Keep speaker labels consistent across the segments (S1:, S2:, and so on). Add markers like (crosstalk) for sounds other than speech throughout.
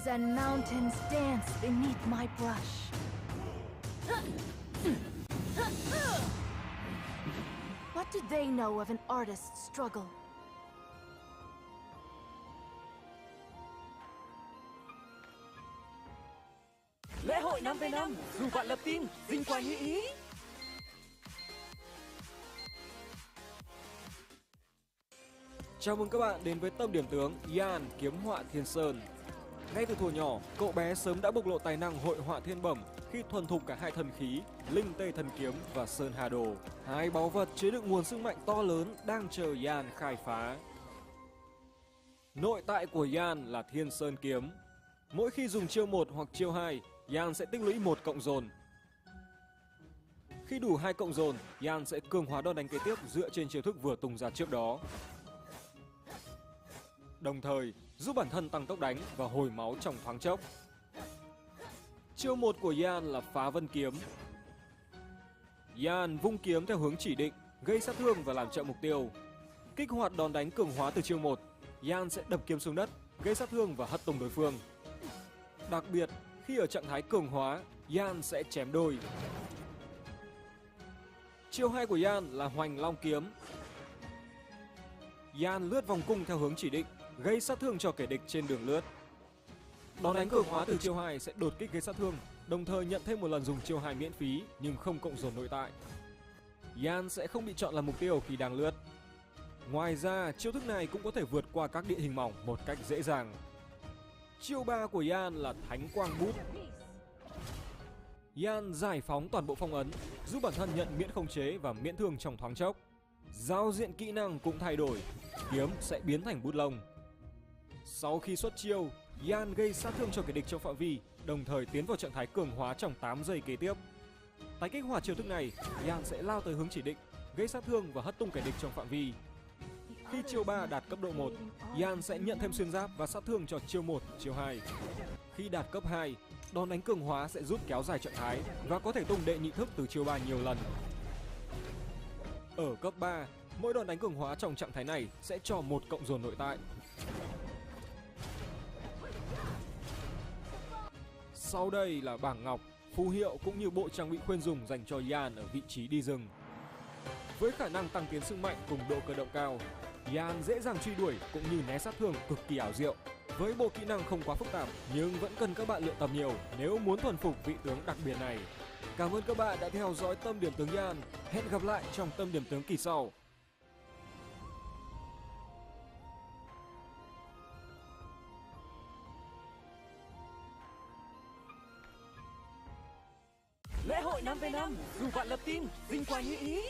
S1: Rivers and mountains dance beneath my brush. What do they know of an artist's struggle?
S2: Lễ hội 5 v 5 dù bạn lập tin, dinh quà như ý.
S3: Chào mừng các bạn đến với tâm điểm tướng Yan Kiếm Họa Thiên Sơn. Ngay từ thuở nhỏ, cậu bé sớm đã bộc lộ tài năng hội họa thiên bẩm khi thuần thục cả hai thần khí, Linh Tê Thần Kiếm và Sơn Hà Đồ. Hai báu vật chứa đựng nguồn sức mạnh to lớn đang chờ Yan khai phá. Nội tại của Yan là Thiên Sơn Kiếm. Mỗi khi dùng chiêu 1 hoặc chiêu 2, Yan sẽ tích lũy một cộng dồn. Khi đủ hai cộng dồn, Yan sẽ cường hóa đòn đánh kế tiếp dựa trên chiêu thức vừa tung ra trước đó đồng thời giúp bản thân tăng tốc đánh và hồi máu trong thoáng chốc. Chiêu 1 của Yan là phá vân kiếm. Yan vung kiếm theo hướng chỉ định, gây sát thương và làm chậm mục tiêu. Kích hoạt đòn đánh cường hóa từ chiêu 1, Yan sẽ đập kiếm xuống đất, gây sát thương và hất tung đối phương. Đặc biệt, khi ở trạng thái cường hóa, Yan sẽ chém đôi. Chiêu 2 của Yan là hoành long kiếm. Yan lướt vòng cung theo hướng chỉ định, gây sát thương cho kẻ địch trên đường lướt. Đòn đánh cường hóa từ chiêu 2 sẽ đột kích gây sát thương, đồng thời nhận thêm một lần dùng chiêu 2 miễn phí nhưng không cộng dồn nội tại. Yan sẽ không bị chọn làm mục tiêu khi đang lướt. Ngoài ra, chiêu thức này cũng có thể vượt qua các địa hình mỏng một cách dễ dàng. Chiêu 3 của Yan là Thánh Quang Bút. Yan giải phóng toàn bộ phong ấn, giúp bản thân nhận miễn không chế và miễn thương trong thoáng chốc. Giao diện kỹ năng cũng thay đổi, kiếm sẽ biến thành bút lông, sau khi xuất chiêu, Yan gây sát thương cho kẻ địch trong phạm vi, đồng thời tiến vào trạng thái cường hóa trong 8 giây kế tiếp. Tái kích hoạt chiêu thức này, Yan sẽ lao tới hướng chỉ định, gây sát thương và hất tung kẻ địch trong phạm vi. Khi chiêu 3 đạt cấp độ 1, Yan sẽ nhận thêm xuyên giáp và sát thương cho chiêu 1, chiêu 2. Khi đạt cấp 2, đòn đánh cường hóa sẽ giúp kéo dài trạng thái và có thể tung đệ nhị thức từ chiêu 3 nhiều lần. Ở cấp 3, mỗi đòn đánh cường hóa trong trạng thái này sẽ cho một cộng dồn nội tại. Sau đây là bảng ngọc, phù hiệu cũng như bộ trang bị khuyên dùng dành cho Yan ở vị trí đi rừng. Với khả năng tăng tiến sức mạnh cùng độ cơ động cao, Yan dễ dàng truy đuổi cũng như né sát thương cực kỳ ảo diệu. Với bộ kỹ năng không quá phức tạp nhưng vẫn cần các bạn luyện tập nhiều nếu muốn thuần phục vị tướng đặc biệt này. Cảm ơn các bạn đã theo dõi tâm điểm tướng Yan. Hẹn gặp lại trong tâm điểm tướng kỳ sau.
S2: Lễ hội 5 v 5 dù bạn lập tin, dinh quà như ý.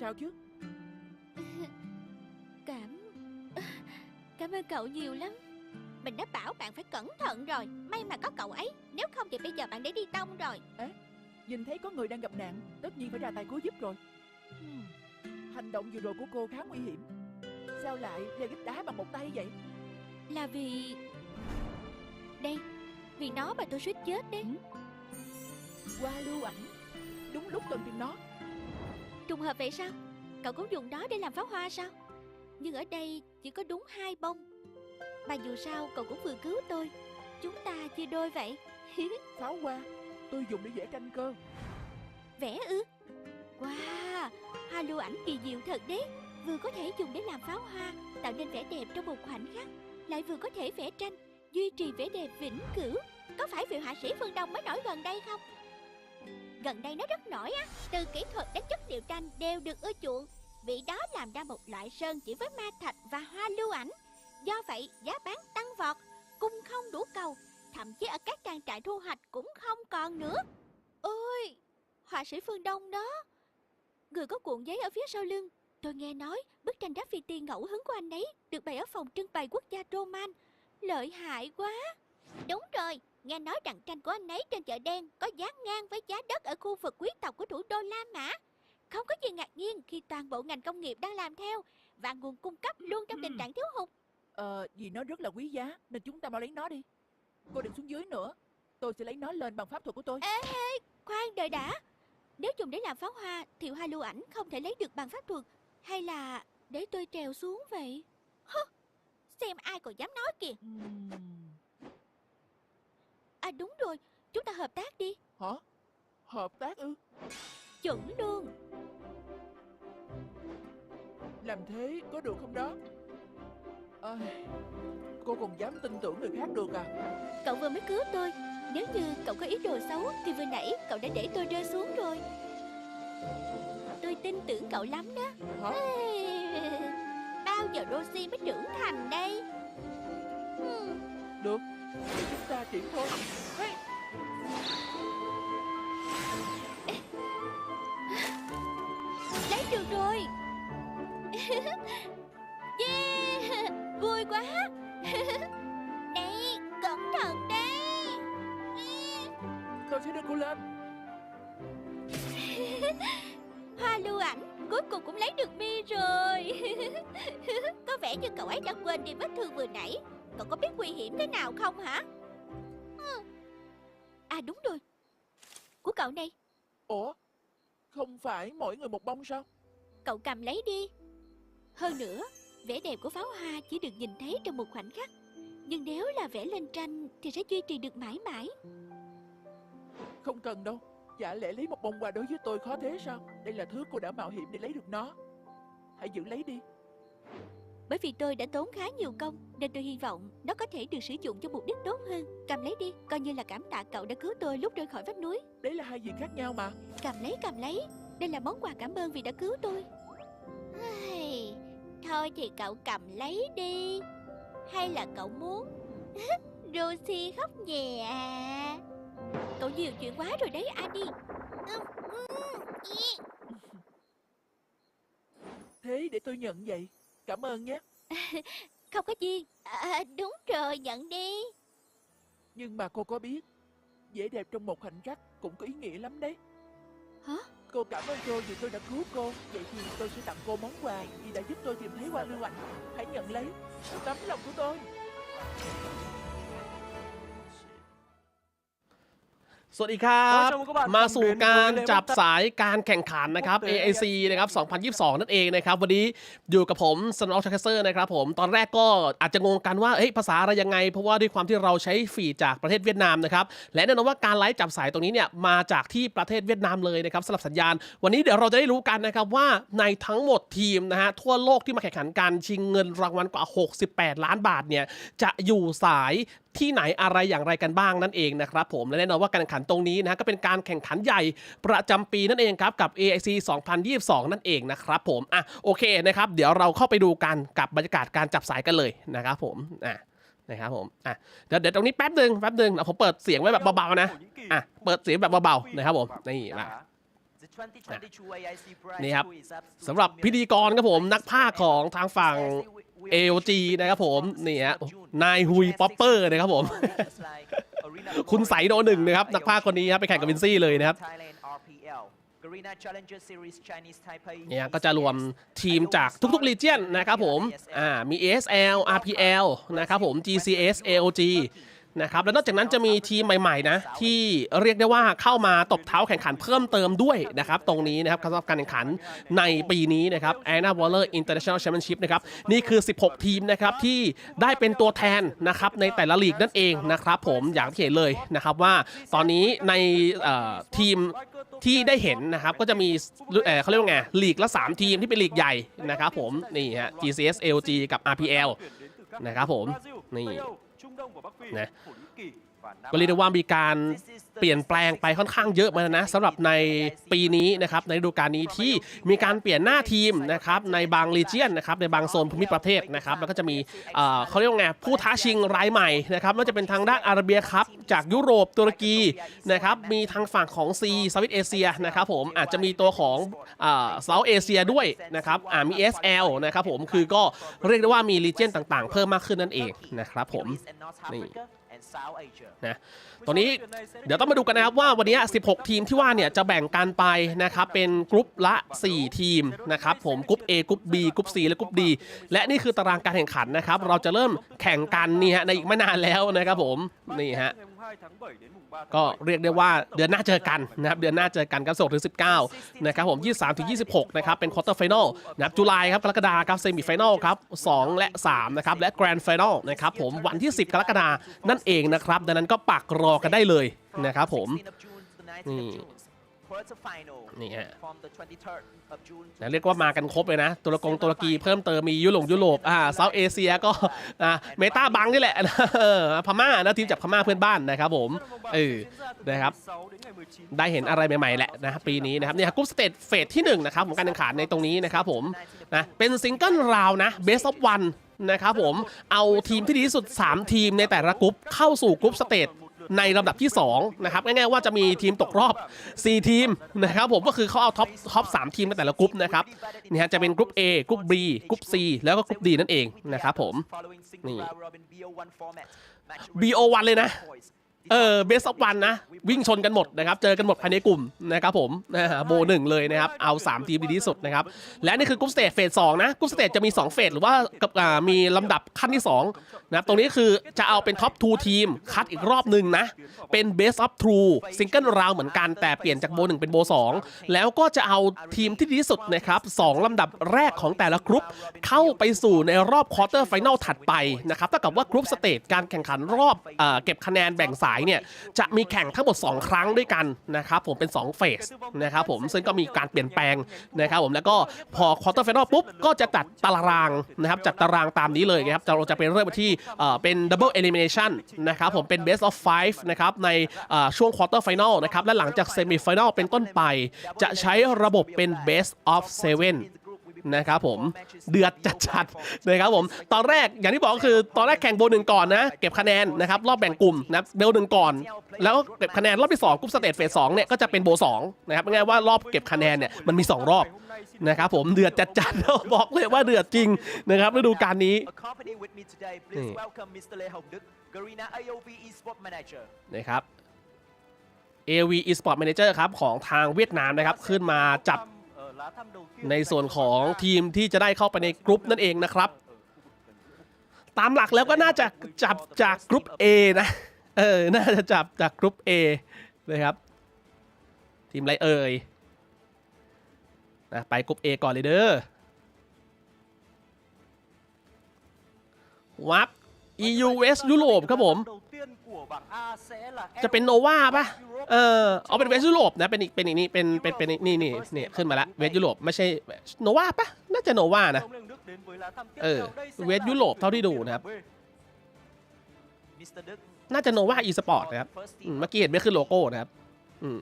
S2: Sao chứ? (laughs)
S4: Cảm Cảm ơn cậu nhiều lắm. Mình đã bảo bạn phải cẩn thận rồi May mà có cậu ấy Nếu không thì bây giờ bạn đã đi tông rồi.
S5: Nhìn thấy có người đang gặp nạn Tất nhiên phải ra tay cứu giúp rồi. Hmm, Hành động vừa rồi của cô khá nguy hiểm. Sao lại giơ gít đá bằng một tay vậy?
S4: Là vì Đây Vì nó mà tôi suýt chết đấy.
S5: Qua lưu ảnh. Đúng lúc cần tìm nó
S4: Trùng hợp vậy sao? Cậu cũng dùng đó để làm pháo hoa sao? Nhưng ở đây chỉ có đúng hai bông. Mà dù sao cậu cũng vừa cứu tôi. Chúng ta chia đôi vậy. (laughs)
S5: Pháo hoa? Tôi dùng để vẽ tranh cơ.
S4: Vẽ ư? Wow Hoa lưu ảnh kỳ diệu thật đấy. Vừa có thể dùng để làm pháo hoa Tạo nên vẻ đẹp trong một khoảnh khắc. Lại vừa có thể vẽ tranh Duy trì vẻ đẹp vĩnh cửu. Có phải vị họa sĩ Phương Đông mới nổi gần đây không Gần đây nó rất nổi á. Từ kỹ thuật đến chất liệu tranh đều được ưa chuộng. Vị đó làm ra một loại sơn chỉ với ma thạch và hoa lưu ảnh. Do vậy giá bán tăng vọt Cung không đủ cầu. Thậm chí ở các trang trại thu hoạch cũng không còn nữa. Ôi Họa sĩ Phương Đông đó. Người có cuộn giấy ở phía sau lưng. Tôi nghe nói bức tranh graffiti ngẫu hứng của anh ấy được bày ở phòng trưng bày quốc gia Roman. Lợi hại quá. Đúng rồi, nghe nói rằng tranh của anh ấy trên chợ đen có giá ngang với giá đất ở khu vực quý tộc của thủ đô La Mã. Không có gì ngạc nhiên khi toàn bộ ngành công nghiệp đang làm theo và nguồn cung cấp luôn trong tình trạng thiếu hụt.
S5: Ờ, vì nó rất là quý giá Nên chúng ta mau lấy nó đi Cô đừng xuống dưới nữa Tôi sẽ lấy nó lên bằng pháp thuật của tôi
S4: Ê, ê, khoan đợi đã. Nếu dùng để làm pháo hoa thì hoa lưu ảnh không thể lấy được bằng pháp thuật. Hay là để tôi trèo xuống vậy? Hứ, xem ai còn dám nói kìa.
S5: Ừm,
S4: À đúng rồi, chúng ta hợp tác đi.
S5: Hả? Hợp tác ư?
S4: Chuẩn luôn.
S5: Làm thế có được không đó? Ai, cô còn dám tin tưởng người khác được à?
S4: Cậu vừa mới cứu tôi. Nếu như cậu có ý đồ xấu thì vừa nãy cậu đã để tôi rơi xuống rồi. Tôi tin tưởng cậu lắm đó.
S5: Hả?
S4: Ê, Bao giờ Rosie mới trưởng thành đây?
S5: Được chúng ta triển thôi. Hey,
S4: Lấy được rồi. (laughs) Yeah. Vui quá. (laughs) Này cẩn thận đấy
S5: Tôi sẽ đưa cô lên. (laughs)
S4: Hoa lưu ảnh Cuối cùng cũng lấy được mi rồi vẻ như cậu ấy đã quên đi vết thương vừa nãy. Cậu có biết nguy hiểm thế nào không hả? Ừ. À đúng rồi. Của cậu này.
S5: Ủa? Không phải mỗi người một bông sao?
S4: Cậu cầm lấy đi. Hơn nữa Vẻ đẹp của pháo hoa chỉ được nhìn thấy trong một khoảnh khắc. Nhưng nếu là vẽ lên tranh Thì sẽ duy trì được mãi mãi.
S5: Không cần đâu. Chả lẽ lấy một bông hoa đối với tôi khó thế sao? Đây là thứ cô đã mạo hiểm để lấy được nó. Hãy giữ lấy đi
S4: Bởi vì tôi đã tốn khá nhiều công Nên tôi hy vọng nó có thể được sử dụng cho mục đích tốt hơn. Cầm lấy đi Coi như là cảm tạ cậu đã cứu tôi lúc rơi khỏi vách núi.
S5: Đấy là hai việc khác nhau mà.
S4: Cầm lấy cầm lấy. Đây là món quà cảm ơn vì đã cứu tôi. Thôi thì cậu cầm lấy đi. Hay là cậu muốn (laughs) Rosie khóc nhè à? Cậu nhiều chuyện quá rồi đấy Annie ý.
S5: Thế để tôi nhận vậy Cảm ơn nhé. (laughs)
S4: Không có gì. À, Đúng rồi nhận đi.
S5: Nhưng mà cô có biết Vẻ đẹp trong một khoảnh khắc cũng có ý nghĩa lắm đấy.
S4: Hả?
S5: Cô cảm ơn tôi vì tôi đã cứu cô Vậy thì tôi sẽ tặng cô món quà Vì đã giúp tôi tìm thấy hoa lưu ảnh. Hãy nhận lấy. Tấm lòng của tôi
S6: สวัสดีครับ
S2: Chào mừng các bạn
S6: มา
S2: cùng
S6: สู่
S2: đến
S6: การ
S2: với lễ
S6: จับ
S2: bốc thăm
S6: สายการแข่งขันนะครับ
S2: quốc tế
S6: AIC นะครับ 2022 นั่นเองนะครับ วันนี้อยู่กับผมสนอลชัคเซอร์นะครับผม ตอนแรกก็อาจจะงงกันว่าเอ้ยภาษาอะไรยังไง เพราะว่าด้วยความที่เราใช้ฟีดจากประเทศเวียดนามนะครับ และแน่นอนว่าการไลฟ์จับสายตรงนี้เนี่ยมาจากที่ประเทศเวียดนามเลยนะครับสำหรับสัญญาณ วันนี้เดี๋ยวเราจะได้รู้กันนะครับว่าในทั้งหมดทีมนะฮะทั่วโลกที่มาแข่งขันกันชิงเงินรางวัลกว่า 68 ล้านบาทเนี่ยจะอยู่สายที่ไหนอะไรอย่างไรกันบ้างนั่นเองนะครับผมและแน่นอนว่าการแข่งขันตรงนี้นะฮะก็เป็นการแข่งขันใหญ่ประจำปีนั่นเองครับกับ AIC 2022 นั่นเองนะครับผมอะโอเคนะครับเดี๋ยวเราเข้าไปดูกันกับบรรยากาศการจับสายกันเลยนะครับผมอะนะครับผมอะเดี๋ยวเดี๋ยวตรงนี้แป๊บหนึ่งแป๊บหนึ่งเอาผมเปิดเสียงไว้แบบเบาๆนะอะเปิดเสียงแบบเบาๆนะครับผมนี่มานี่ครับสำหรับพิธีกรครับผมนักพากย์ของทางฝั่ง AOG นะครับผมนี่ฮะนายฮุยป๊อปเปอร์นะครับผม คุณใสโดหนึ่งนะครับ นักพากย์คนนี้ครับไปแข่งกับวินซี่เลยนะครับเนี่ยก็จะรวมทีมจากทุกๆ r ีเจียนนะครับผมอ่ามี ASL RPL นะครับผม GCS AOG นะครับแล้วนอกจากนั้นจะมีทีมใหม่ๆนะที่เรียกได้ว่าเข้ามาตบเท้าแข่งขันเพิ่มเติมด้วยนะครับตรงนี้นะครับสำหรับการแข่งขันในปีนี้นะครับ Anna Waller International Championship นะครับนี่คือ 16 ทีมนะครับที่ได้เป็นตัวแทนนะครับในแต่ละลีกนั่นเองนะครับผมอย่างที่เห็นเลยนะครับว่าตอนนี้ในทีมที่ได้เห็นนะครับก็จะมีเเขาเรียกว่าไงลีกละ 3 ทีมที่เป็นลีกใหญ่นะครับผมนี่ฮะ GCS LG กับ RPL นะครับผมนี่ นะ ก็เรียกได้ว่ามีการเปลี่ยนแปลงไปค่อนข้างเยอะเหมานะสำหรับในปีนี้นะครับในฤดูกาลนี้ที่มีการเปลี่ยนหน้าทีมนะครับในบางรีเจียนนะครับในบางโซนภูมิประเทศนะครับแล้วก็จะมีเขาเรียกว่าไงผู้ท้าชิงรายใหม่นะครับไม่ว่าจะเป็นทางด้านอาระเบียครับจากยุโรปตุรกีนะครับมีทางฝั่งของซีสวิตเอเชียนะครับผมอาจจะมีตัวของเซาท์เอเชียด้วยนะครับอ่ามี SL นะครับผมคือก็เรียกได้ว่ามีรีเจียนต่างๆ เพิ่มมากขึ้นนั่นเองนะครับผมนี่ นะตรงนี้เดี๋ยวต้องมาดูกันนะครับว่าวันนี้ 16 ทีมที่ว่าเนี่ยจะแบ่งกันไปนะครับเป็นกรุ๊ปละ 4 ทีมนะครับผมกรุ๊ป A กรุ๊ป B กรุ๊ป C และกรุ๊ป D และนี่คือตารางการแข่งขันนะครับ เราจะเริ่มแข่งกันนี่ฮะในอีกไม่นานแล้วนะครับผมนี่ฮะ ก็เรียกได้ว่าเดือนหน้าเจอกันนะครับเดือนหน้าเจอกันครับส่งถึง19นะครับผม 23ถึง26นะครับเป็นควอเตอร์ไฟแนลนะครับจุลายครับกรกฎาครับเซมิไฟแนลครับ2และ3นะครับและแกรนด์ไฟแนลนะครับผมวันที่ 10 กรกฎานั่นเองนะครับ ดังนั้นก็ปักรอกันได้เลยนะครับผมนี่ นี่ฮะนะเรียกว่ามากันครบเลยนะ ตุรกงตุรกีเพิ่มเติมมียุโรปยุโรปอ่าเซาท์เอเชียก็อ่าเมตาบังนี่แหละเออพม่านะทีมจากพม่าเพื่อนบ้านนะครับผมเออนะครับ ได้เห็นอะไรใหม่ๆแหละนะครับปีนี้นะครับเนี่ยกรุ๊ปสเตจเฟสที่1นะครับของการแข่งขันในตรงนี้นะครับผมนะเป็นซิงเกิลราวนะเบสออฟวันนะครับผมเอาทีมที่ดีที่สุด 3 ทีมในแต่ละกรุ๊ปเข้าสู่กรุ๊ปสเตจ ในลำดับที่2นะครับง่ายๆว่าจะมีทีมตกรอบ 4 ทีมนะครับผมก็คือเขาเอาท็อปท็อปสทีมในแต่ละกรุ๊ปนะครับนี่ฮะจะเป็นกรุ๊ป A กรุ๊ป B กรุ๊ป C แล้วก็กรุ๊ป D นั่นเองนะครับผมนี่ BO1 เลยนะ เออเบสออฟวันนะ วิ่งชนกันหมดนะครับ เจอกันหมดภายในกลุ่มนะครับผมนะฮะโบหนึ่งเลยนะครับ เอา 3 ทีมดีที่สุดนะครับ และนี่คือกรุ๊ปสเตจเฟสสองนะกรุ๊ปสเตจจะมี 2 เฟสหรือว่ากับมีลำดับขั้นที่2นะครับตรงนี้คือจะเอาเป็นท็อป2ทีม คัดอีกรอบหนึ่งนะ เป็นเบสออฟทรูซิงเกิลราวเหมือนกันแต่เปลี่ยนจากโบหนึ่งเป็นโบสองแล้วก็จะเอาทีมที่ดีที่สุดนะครับสองลำดับแรกของแต่ละกรุ๊ปเข้าไปสู่ในรอบควอเตอร์ไฟแนลถัดไปนะครับเท่ากับว่ากรุ๊ปสเตจการแข่งขันรอบเอเก็บคะแนนแบ่งสายเนี่ยจะมีแข่งทั้งหมด 2 ครั้งด้วยกันนะครับผมเป็น 2 เฟสนะครับผมซึ่งก็มีการเปลี่ยนแปลงนะครับผมแล้วก็พอควอเตอร์ไฟนอลปุ๊บก็จะจัดตารางนะครับจัดตารางตามนี้เลยนะครับเราจะเป็นเริ่มที่เป็น double elimination นะครับผมเป็น best of five นะครับในช่วงควอเตอร์ไฟนอลนะครับและหลังจากเซมิไฟนอลเป็นต้นไป จะใช้ระบบเป็น best of seven นะครับผมเดือดจัดๆนะครับผมตอนแรกอย่างที่บอกก็คือตอนแรกแข่งโบหนึ่งก่อนนะเก็บคะแนนนะครับรอบแบ่งกลุ่มนะเบลหนึ่งก่อน แล้วก็เก็บคะแนนรอบที่2กรุ๊ปสเตจเฟสสองเนี่ยก็จะเป็นโบสองนะครับง่ายว่ารอบเก็บคะแนนเนี่ยมันมี 2 รอบนะครับผมเดือดจัดๆบอกเลยว่าเดือดจริงนะครับฤดูกาลนี้นี่นะครับ AV Esport Manager ครับของทางเวียดนามนะครับขึ้นมาจับ ในส่วนของทีมที่จะได้เข้าไปในกรุ๊ปนั่นเองนะครับ ตามหลักแล้วก็น่าจะจับจากกรุ๊ป A นะ เออ น่าจะจับจากกรุ๊ป A นะครับ ทีมไรเอ่ยนะไปกรุ๊ป A ก่อนเลยเด้อวับ EU West ยุโรปครับผม จะเป็นโนวาป่ะเออเอาเป็นเวสยุโรปนะ เป็นอีก เป็นอีกนี่ เป็น เป็น เป็นนี่นี่นี่ขึ้นมาละ เวสยุโรปไม่ใช่โนวาป่ะน่าจะโนวานะ เออ เวสยุโรปเท่าที่ดูนะครับ น่าจะโนวาอีสปอร์ตนะครับอืมเมื่อกี้เห็นไม่ขึ้นโลโก้นะครับ อืม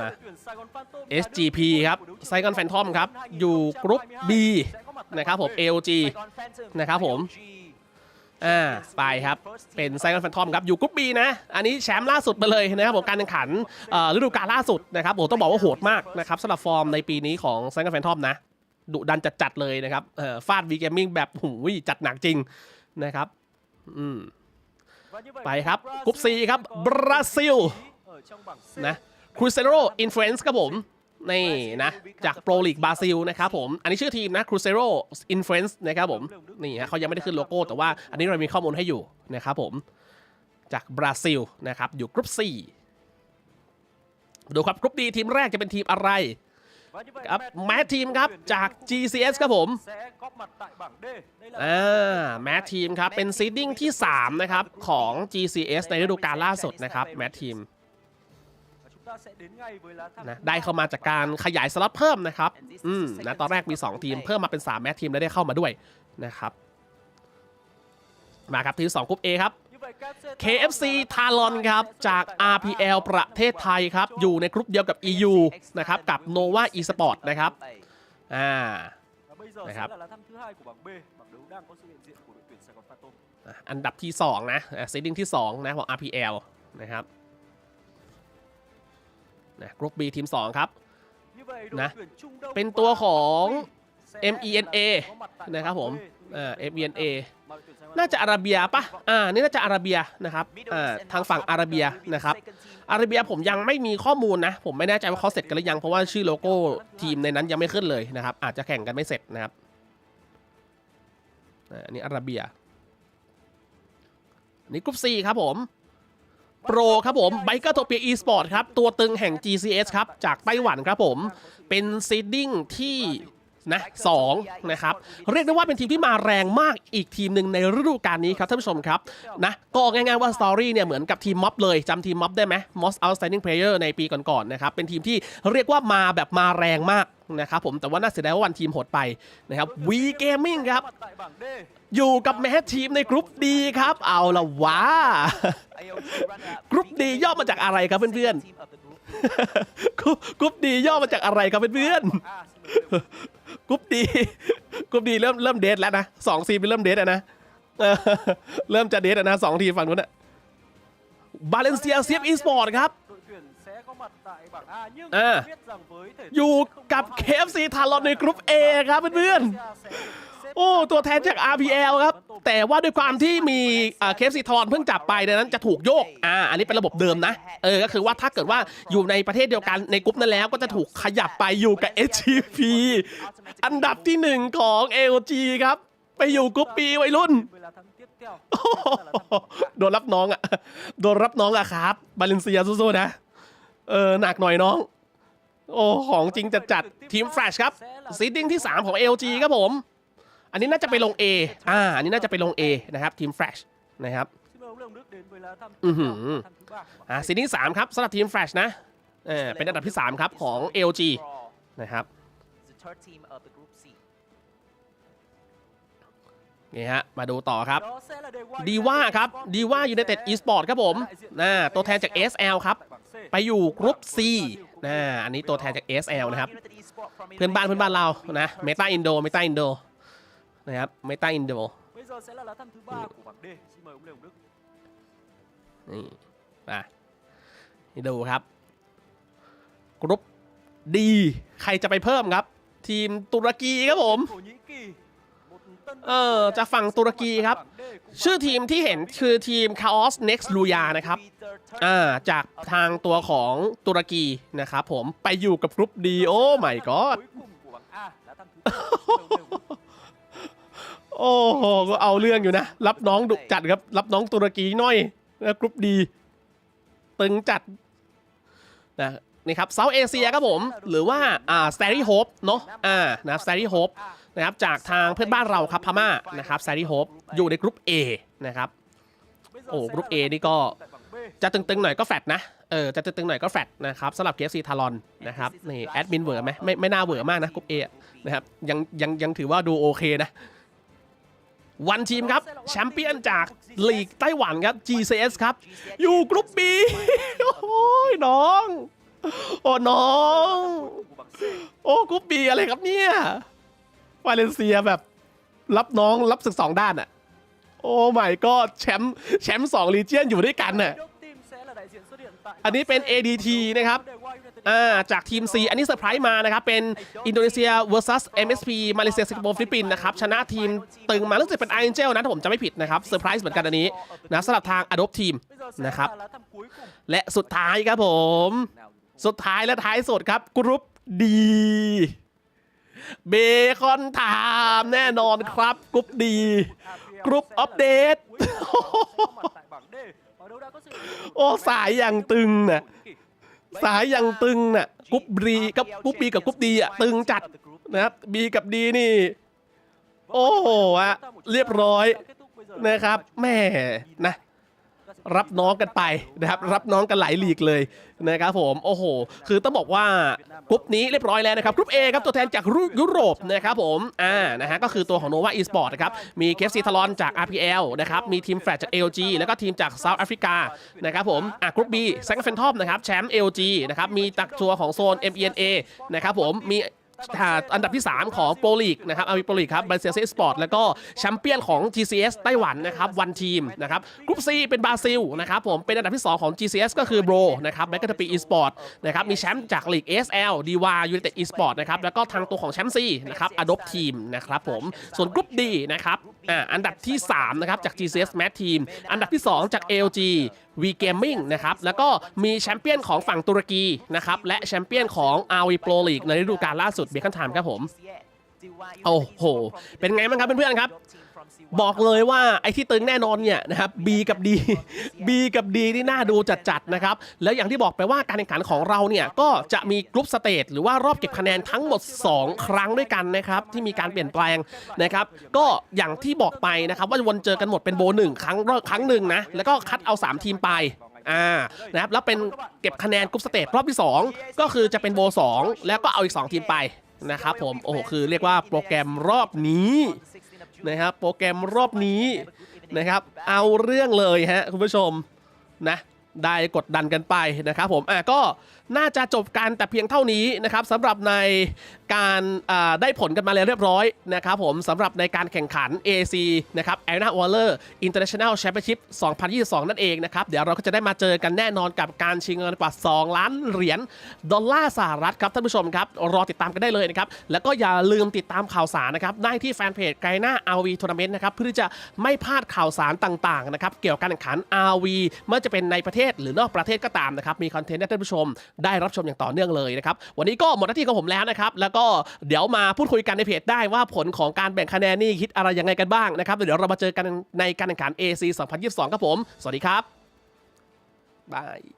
S6: มา SGP ครับไซกอนแฟนทอมครับ อยู่กรุ๊ป B นะครับผม AOG นะครับผมอ่าไปครับ เป็นไซกอนแฟนทอมครับ อยู่กรุ๊ป B นะ อันนี้แชมป์ล่าสุดมาเลยนะครับผมการแข่งขันเอ่อฤดูกาลล่าสุดนะครับผมต้องบอกว่าโหดมากนะครับสำหรับฟอร์มในปีนี้ของไซกอนแฟนทอมนะดุดันจัดๆเลยนะครับเอ่อฟาดวีเกมมิ่งแบบหูยจัดหนักจริงนะครับอืมไปครับกรุ๊ป C ครับบราซิลนะ ครูเซโรอินฟลูเอนซ์ครับผมนี่นะจากโปรลีกบราซิลนะครับผม อันนี้ชื่อทีมนะครูเซโรอินฟลูเอนซ์นะครับผม นี่ฮะเขายังไม่ได้ขึ้นโลโก้ แต่ว่าอันนี้เรามีข้อมูลให้อยู่นะครับผม จากบราซิลนะครับ อยู่กรุ๊ป 4 ดูครับกรุ๊ปดีทีมแรกจะเป็นทีมอะไรครับแมททีมครับจาก GCS ครับผมอ่าแมททีมครับเป็นซีดดิ้งที่ 3 นะครับ ของ GCS ในฤดูกาลล่าสุดนะครับแมททีม นะได้เข้ามาจากการขยายสล็อตเพิ่มนะครับอืมนะตอนแรกมี 2 ทีมเพิ่มมาเป็น 3 แมททีมแล้วได้เข้ามาด้วยนะครับ มาครับทีม2กรุ๊ป A ครับ
S2: Như vậy các sẽ
S6: KFC
S2: tạo ra
S6: Talon ครับ
S2: sẽ
S6: จาก
S2: xuất hiện tại
S6: RPL ประเทศไทยครับ อยู่ในกรุ๊ปเดียวกับ EU นะครับกับ Nova Esport นะครับอ่า
S2: Và bây giờ
S6: Này
S2: sẽ
S6: ครับ
S2: là lá thăm thứ hai của bảng B bảng đấu đang có sự hiện diện của đội tuyển Sài Gòn Phantom
S6: อะอันดับที่ 2 นะซีดิ้งที่ 2 นะของ RPL นะครับ นะกรุ๊ป B ทีม 2 ครับ
S2: Như vậy
S6: Nè,
S2: đội tuyển Trung Đông
S6: เป็นตัวของ
S2: sẽ
S6: MENA
S2: có mặt tại
S6: นะครับผม
S2: bảng B,
S6: อ่า
S2: tuy nhiên
S6: MENA
S2: mà đội tuyển Sài Gòn
S6: น่าจะอาราเบียปะอ่านี่น่าจะอาราเบียนะครับอ่าทางฝั่งอาราเบียนะครับอาราเบียผมยังไม่มีข้อมูลนะ ผมไม่แน่ใจว่าเขาเสร็จกันหรือยังเพราะว่าชื่อโลโก้ทีมในนั้นยังไม่ขึ้นเลยนะครับ อาจจะแข่งกันไม่เสร็จนะครับอ่าอันนี้อาราเบียอันนี่กรุ๊ป C ครับผม โปรครับผมไบเกอร์โทเปียอีสปอร์ตครับ ตัวตึงแห่ง GCS ครับ จากไต้หวันครับผม เป็นซีดดิ้งที่ นะสองนะครับเรียกได้ว่าเป็นทีมที่มาแรงมากอีกทีมหนึ่งในฤดูกาลนี้ครับท่านผู้ชมครับนะก็ง่ายๆว่าสตอรี่เนี่ยเหมือนกับทีมม็อบเลยจำทีมม็อบได้ไหม Most Outstanding Player ในปีก่อนๆนะครับเป็นทีมที่เรียกว่ามาแบบมาแรงมากนะครับผมแต่ว่าน่าเสียดายว่าวันทีมหดไปนะครับ V Gaming ครับ อยู่กับแมททีมในกรุ๊ปดีครับ เอาละวะกรุ๊ปดีย่อมาจากอะไรครับเพื่อนๆกรุ๊ปกรุ๊ปดีย่อมาจากอะไรครับเพื่อนๆ
S2: À, xin mời đội
S6: กรุ๊ปดีกรุ๊ปดีเริ่มเริ่มเดทแล้วนะสองทีมเป็นเริ่มเดทแล้วนะเออเริ่มจะเดทแล้วนะสองทีมฝั่งนู้นอะบาเลนเซียเซียบอีสปอร์ตครับ
S2: đội tuyển sẽ có mặt tại bảng A nhưng
S6: À.
S2: biết rằng với thể
S6: อยู่
S2: không
S6: กับ
S2: quá bằng
S6: KFC ทารอนในกรุ๊ป A ครับเพื่อน
S2: Malaysia sẽ được xếp
S6: ๆ โอ้ตัวแทนจาก RPL ครับ แต่ว่าด้วยความที่มีเคฟซีทอนเพิ่งจับไปดังนั้นจะถูกโยกอ่าอันนี้เป็นระบบเดิมนะเออก็คือว่าถ้าเกิดว่าอยู่ในประเทศเดียวกันในกรุ๊ปนั้นแล้วก็จะถูกขยับไปอยู่กับ HGP อันดับที่หนึ่งของ AOG ครับ ไปอยู่กรุ๊ป B วัยรุ่นโดนรับน้องอะโดนรับน้องอะครับบาเลนเซียสู้ๆนะ เออหนักหน่อยน้อง โอ้ของจริงจะจัดทีมแฟลชครับซีดดิ้งที่ 3 ของ LG ครับผม อันนี้น่าจะไปลง A อ่า อันนี้น่าจะไปลง A นะครับทีมแฟลชนะครับ
S2: xin mời ông Lê Hồng Đức đến với lá thăm
S6: Ừ
S2: tiếp theo,
S6: hử.
S2: lá thăm thứ ba của bảng
S6: อ่าซีดดิ้ง3ครับสำหรับทีมแฟลชนะเออเป็นอันดับที่3ครับของ LG นะครับนี่ฮะ มาดูต่อครับ ดีว่าครับดีว่ายู i นเต็ดอีสปอร์ตครับผมน่าตัวแทนจาก SL ครับ ไปอยู่กรุ๊ป C นะอันนี้ตัวแทนจาก SL นะครับ เพื่อนบ้านเพื่อนบ้านเรานะเมตาอินโดเมตาอินโด นะครับเมตาอินโด
S2: bây giờ sẽ là lá thăm thứ ba của bảng D xin mời ông Lê Hồng Đức
S6: นี่มานี่ดูครับ กรุ๊ปดีใครจะไปเพิ่มครับ ทีมตุรกีครับผม
S2: Thổ Nhĩ Kỳ một tân binh
S6: เออ
S2: của
S6: จากฝั่งตุรกีครับ
S2: bảng D cùng
S6: ชื่อทีมที่เห็นคือทีม Chaos Next Luya นะครับอ่าจากทางตัวของตุรกีนะครับผมไปอยู่กับกรุ๊ปดีโอ้ my god
S2: cuối
S6: โอ้โหก็เอาเรื่องอยู่นะ รับน้องดุจัดครับ รับน้องตุรกีน่อยนะกรุ๊ปดี ตึงจัดนะนี่ครับเซาท์เอเชียครับผม หรือว่าอ่าสเตอรี่โฮปเนาะอ่านะสเตอรี่โฮปนะครับจากทางเพื่อนบ้านเราครับพม่านะครับสเตอรี่โฮปอยู่ในกรุ๊ป A นะครับ
S2: Bây giờ
S6: Ồ,
S2: sẽ
S6: group
S2: là
S6: A
S2: lá
S6: đi
S2: thăm
S6: co.
S2: tại bảng B
S6: จะตึงๆหน่อยก็แฟดนะเออจะตึงๆหน่อยก็แฟดนะครับสำหรับ KFC ทารอนนะครับนี่แอดมินเวอร์ไหมไม่ไม่น่าเวอร์มากนะกรุ๊ป A อนะครับยังยังยังถือว่าดูโอเคนะ วันทีมครับ แชมเปี้ยนจากลีกไต้หวันครับ GCS ครับ อยู่กรุ๊ป B โอ้ยน้อง โอ้น้อง
S2: của bảng C
S6: โอ้กรุ๊ป B อะไรครับเนี่ยวาเลนเซียแบบรับน้องรับศึกสองด้านอะโอ้ไม่ก็แชมป์แชมป์สองลีเจียนอยู่ด้วยกันน่ะ
S2: Đốc team sẽ là đại diện xuất hiện tại
S6: อันนี้เป็น ADT นะครับ
S2: DY United
S6: อ่าจากทีม C อันนี้เซอร์ไพรส์มานะครับ เป็นอินโดนีเซีย vs MSP มาเลเซียสิงคโปร์ฟิลิปปินส์นะครับ ชนะทีมตึงมารู้สึกเป็น i อ n g e l นะถ้าผมจำไม่ผิดนะครับเซอร์ไพรส์เหมือนกันอันนี้นะสำหรับทาง Adopt Team นะครับ และสุดท้ายครับผม สุดท้ายและท้ายสุดครับกรุ๊ปดีเบคอนไทม์แน่นอนครับกรุ๊ปดีกรุ๊ปอัปเดต โอ้สายอย่างตึงนะ สายอย่างตึงน่ะกรุ๊ปบีกับกรุ๊ปบีกับกรุ๊ปดีอะตึงจัดนะครับบีกับดีนี่ โอ้โหอะเรียบร้อยนะครับแม่นะ รับน้องกันไปนะครับรับน้องกันหลายลีกเลยนะครับผมโอ้โห คือต้องบอกว่ากรุ๊ปนี้เรียบร้อยแล้วนะครับกรุ๊ป A ครับตัวแทนจากยุโรปนะครับผมอ่านะฮะก็คือตัวของ Nova Esport นะครับมีเคฟซีทลอนจาก RPL นะครับมีทีมแฟลชจาก LG แล้วก็ทีมจากเซาท์แอฟริกานะครับผมอะกรุ๊ป B แซงเฟนทอมนะครับแชมป์ LG นะครับมีตักทัวของโซน MENA นะครับผมมี อ่าอันดับที่ 3 ของโปรลีกนะครับอาวีโปรลีกครับบาเซียเซสปอร์ตแล้วก็แชมเปี้ยนของ GCS ไต้หวันนะครับวันทีมนะครับกรุ๊ป C เป็นบราซิลนะครับผมเป็นอันดับที่ 2 ของ GCS ก็คือโบรนะครับแบกกาตปีอีสปอร์ตนะครับมีแชมป์จากลีก SL ดีวายู n นเต็ดอีสปอร์ตนะครับแล้วก็ทางตัวของแชมป์ C นะครับอดบทีมนะครับผมส่วนกรุ๊ป D นะครับอ่าอันดับที่3นะครับจาก GCS Match Team อันดับที่ 2 จาก LG V Gaming นะครับแล้วก็มีแชมเปี้ยนของฝั่งตุรกีนะครับและแชมเปี้ยนของ RV Pro League ในฤดูกาลล่าสุดเบคอนไทม์ครับผมโอ้โห เป็นไงบ้างครับเพื่อนๆครับ บอกเลยว่าไอ้ที่ตึงแน่นอนเนี่ยนะครับ B กับ D B กับ D นี่น่าดูจัดๆนะครับ แล้วอย่างที่บอกไปว่าการแข่งขันของเราเนี่ยก็จะมีกรุ๊ปสเตจหรือว่ารอบเก็บคะแนนทั้งหมด 2 ครั้งด้วยกันนะครับ ที่มีการเปลี่ยนแปลงนะครับ ก็อย่างที่บอกไปนะครับ ว่าวนเจอกันหมดเป็นโบหนึ่งครั้งรอบครั้งหนึ่งนะแล้วก็คัดเอา 3 ทีมไปอ่านะครับแล้วเป็นเก็บคะแนนกรุ๊ปสเตจรอบที่ 2 ก็คือจะเป็นโบ2แล้วก็เอาอีก 2 ทีมไปนะครับผมโอ้โหคือเรียกว่าโปรแกรมรอบนี้ นะครับ โปรแกรมรอบนี้นะครับ เอาเรื่องเลยฮะคุณผู้ชมนะได้กดดันกันไปนะครับผมอะก็ น่าจะจบกันแต่เพียงเท่านี้นะครับสำหรับในการได้ผลกันมาแล้วเรียบร้อยนะครับผมสำหรับในการแข่งขัน AC นะครับ Arena Waller International Championship 2022 นั่นเองนะครับ เดี๋ยวเราก็จะได้มาเจอกันแน่นอนกับการชิงเงินกว่า 2 ล้านเหรียญดอลลาร์สหรัฐครับท่านผู้ชมครับ รอติดตามกันได้เลยนะครับ แล้วก็อย่าลืมติดตามข่าวสารนะครับ ได้ที่แฟนเพจไกหน้า RV Tournament นะครับ เพื่อที่จะไม่พลาดข่าวสารต่างๆนะครับเกี่ยวกับการแข่งขัน RV ไม่ว่าจะเป็นในประเทศหรือนอกประเทศก็ตามนะครับมีคอนเทนต์ให้ท่านผู้ชมได้รับชมอย่างต่อเนื่องเลยนะครับ วันนี้ก็หมดหน้าที่ของผมแล้วนะครับ แล้วก็เดี๋ยวมาพูดคุยกันในเพจได้ว่าผลของการแบ่งคะแนนนี่คิดอะไรยังไงกันบ้างนะครับ เดี๋ยวเรามาเจอกันในการแข่งขัน AC 2022 ครับผม สวัสดีครับบาย